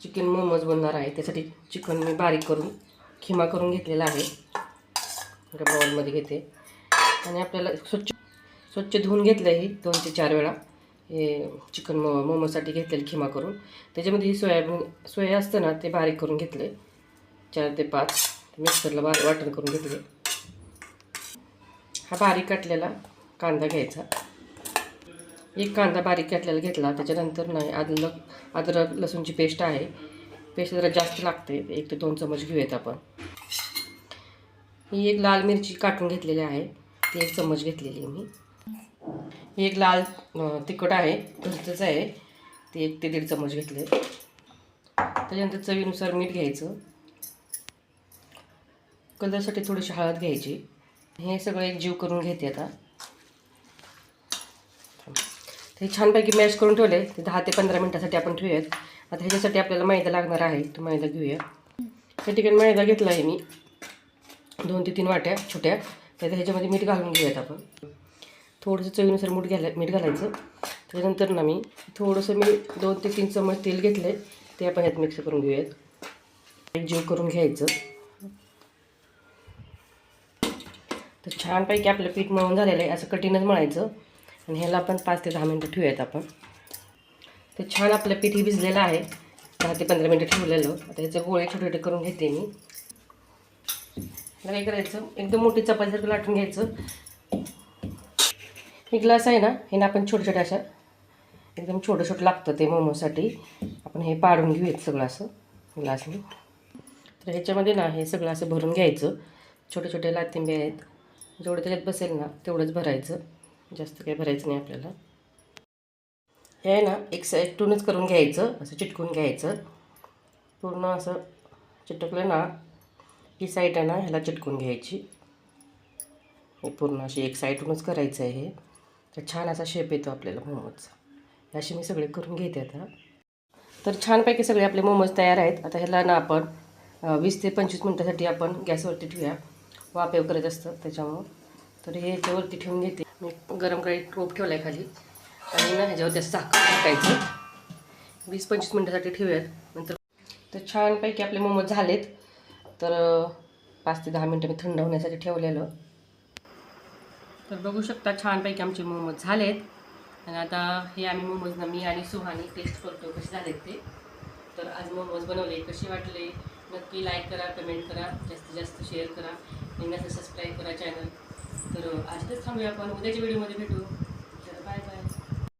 Chicken momos बनणार आहे. त्यासाठी चिकन मी बारीक करून खिमा करून घेतलेला आहे. एका घेते. आणि आपल्याला स्वच्छ स्वच्छ धुवून घेतलं आहे दोन ते चार वेळा. हे चिकन मो मोमोसाठी घेतलेलं खिमा करून. त्याच्यामध्ये ही सोयाबीन सोया असतं ना ते बारीक करून घेतले चार ते पाच. मिक्सरला बारीक वाटण करून घेतले हा बारीक काटलेला कांदा घ्यायचा. एक कांदा बारीक काटलेला घेतला त्याच्यानंतर नाही अदरक अद्रक लसूणची पेस्ट आहे. पेस्ट जरा जास्त लागते एक ते दोन चमच घेऊयात आपण. ही एक लाल मिरची काटून घेतलेली आहे ती एक चमच घेतलेली मी. ही एक लाल तिखट आहे घरचंच आहे ते एक ते दीड चमच घेतले त्याच्यानंतर चवीनुसार मीठ घ्यायचं. कलरसाठी थोडीशी हळद घ्यायची. हे सगळं एक जीव करून घेते आता. हे छानपैकी मॅश करून ठेवले. ते दहा ते पंधरा मिनटासाठी आपण ठेवूयात. आता ह्याच्यासाठी आपल्याला मैदा लागणार आहे. तो मैदा घेऊया. त्या ठिकाणी मैदा घेतला आहे मी. दोन ते तीन वाट्या छोट्या. तर ह्याच्यामध्ये मीठ घालून घेऊयात आपण. थोडंसं चवीनुसार मीठ घाला मीठ घालायचं. त्याच्यानंतर ना मी थोडंसं मी दोन ते तीन चमच तेल घेतलं आहे ते आपण ह्यात मिक्स करून घेऊयात. एक जीव करून घ्यायचं. तर छानपैकी आपलं पीठ मळून झालेलं आहे. असं कठीणच म्हणायचं आणि ह्याला आपण पाच ते दहा मिनटं ठेवूयात आपण. तर छान आपलं पीठ भिजलेलं आहे. दहा ते पंधरा मिनटं ठेवलेलं. आता ह्याचे गोळे छोटे छोटे करून घेते मी. काय करायचं? एकदम मोठी चपातीसारखं लाटून घ्यायचं. हे ग्लास आहे ना हे ना आपण छोट्या छोट्या अशा एकदम छोटं छोटं लागतं ते मोमोसाठी. आपण हे पाडून घेऊयात सगळं असं ग्लासने. तर ह्याच्यामध्ये ना हे सगळं असं भरून घ्यायचं. छोटे छोटे लातिंबे आहेत. जेवढं त्याच्यात बसेल ना तेवढंच भरायचं. जास्त काही भरायचं नाही आपल्याला. हे आहे ना एक साईडूनच करून घ्यायचं असं चिटकून घ्यायचं. पूर्ण असं चिटकलं ना ही साईड आहे ना ह्याला चिटकून घ्यायची. पूर्ण अशी एक साईडूनच करायचं आहे हे. तर छान असा शेप येतो आपल्याला मोमोजचा. असे मी सगळे करून घेते आता. तर छानपैकी सगळे आपले मोमोज तयार आहेत. आता ह्याला ना आपण वीस ते पंचवीस मिनटासाठी आपण गॅसवरती ठेवूया. वाफेव करत असतं त्याच्यामुळं. तर हे ह्याच्यावरती ठेवून घेते. मी गरम कढईत रोप ठेवला आहे खाली. आणि ना ह्याच्यावर त्याचं साखर टाकायचं. वीस पंचवीस मिनटासाठी ठेवूयात. नंतर तर छानपैकी आपले मोमोज झालेत. तर पाच ते दहा मिनटं मी थंड होण्यासाठी ठेवलेलं. तर बघू शकता छानपैकी आमचे मोमोज झालेत. आणि आता हे आम्ही मोमोजना मी आणि सुहानी टेस्ट करतो कसे झालेत ते. तर आज मोमोज बनवले. कसे वाटले? नक्की लाईक करा कमेंट करा. जास्तीत जास्त शेअर करा. आणि सबस्क्राईब करा चॅनल तर आजच थांबूया आपण. उद्याच्या व्हिडिओमध्ये भेटू.